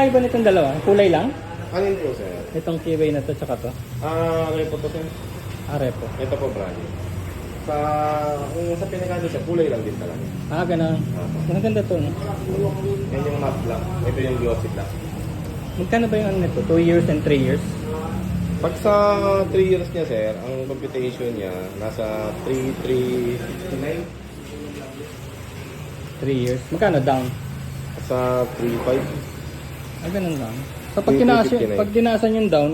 pinakaiba nitong dalawa? Kulay lang? Ano po, sir? Itong keyway na to, tsaka to. Ah, ano po to, sir? Arepo. Ito po, brand new. Sa, kung sa pinakano siya, kulay lang din talaga. Ah, ganun. Ah. Ang ganda to, no? Yan yung matte black. Ito yung glossy black. Magkano ba yung ano nito? 2 years and 3 years? Pag sa 3 years niya, sir, ang computation niya, nasa 3,369. 3 years. Magkano down? Sa 3,500. Ah, ganun lang. So, pag tinaas, yung, 359. pag tinaasan yung down,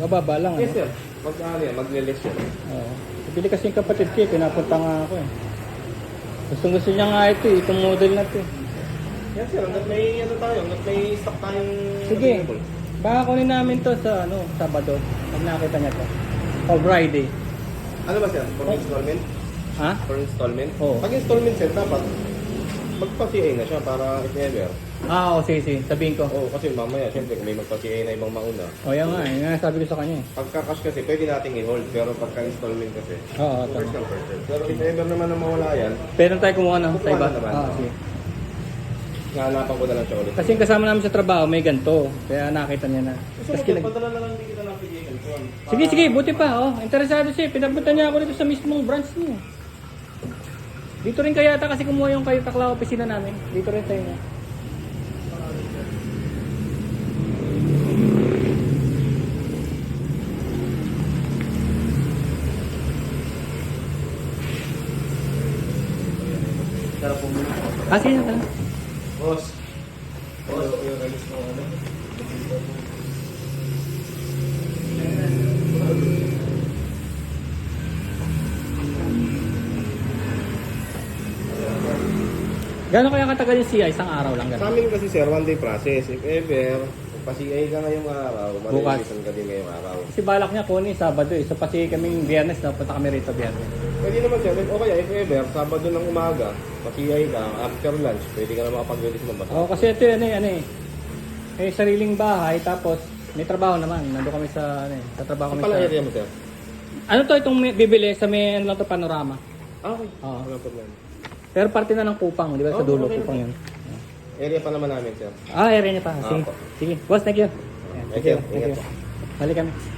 bababa lang, ano? Yes, sir. Pag ano yan, magle-less yan. Oo. Bili kasi yung kapatid ko, eh, pinapunta nga ako eh. Gustong gusto niya nga ito eh, itong model na ito eh. Yan, sir. Hanggat may ano tayo, hanggat may stock tayong Sige. available. Baka kunin namin to sa ano, Sabado. Pag nakita niya to. O Friday. Ano ba, sir? For installment? Ha? For installment? Oo. Pag installment, sir, dapat magpa-CA na siya para if ever. Ah, oo, sige, sige. Sabihin ko. Oo, kasi mamaya, syempre, kung may magpa-CA na ibang mauna, O, yan nga. Yan nga sabi ko sa kanya eh. pagka cash kasi, pwede nating i-hold. Pero pagka installment kasi, Oo, tama. first serve. Pero if ever naman na mawala yan, na tayo kumuha ng sa Kukuha iba. na naman. Ah, sige. hahanapan ko na lang siya ulit. Kasi yung kasama namin sa trabaho, may ganito. Kaya nakita niya na. Tapos mo, kinag- padala na lang din kita ng application form. Sige, sige, buti pa. Oh. Interesado siya. Pinapunta niya ako dito sa mismong branch niya. Dito rin kaya ata kasi kumuha yung kayo takla opisina namin. Dito rin tayo muna. Ah, sige. tara. Boss. Boss, yung release mo ano? Gano'n kaya katagal yung CI? Isang araw lang Sa gano'n. amin kasi sir, one day process. If ever, pa-CA ka ngayong araw, Bukas. malilisan ka din ngayong araw. Kasi balak niya kunin Sabado eh. So pati kaming biyernes na punta kami rito biyernes. Pwede naman sir, o kaya if ever, Sabado ng umaga, pa-CA ka, after lunch, pwede ka na makapag-release ng bata. Oo, kasi ito ano eh, ano eh. Eh, sariling bahay, tapos may trabaho naman. Nandun kami sa, ano eh, sa trabaho Sa kami pala sa... area mo sir? Ano to itong may- bibili sa may ano lang to panorama? Ah, okay. Oo. Wala problema. Pero parte na ng kupang, di ba? Sa Oo, dulo okay kupang yun. Area pa naman namin sir. Ah, area niya pa. Sige. Apo. Sige. Boss, thank you. Thank you. Thank you. Balik kami.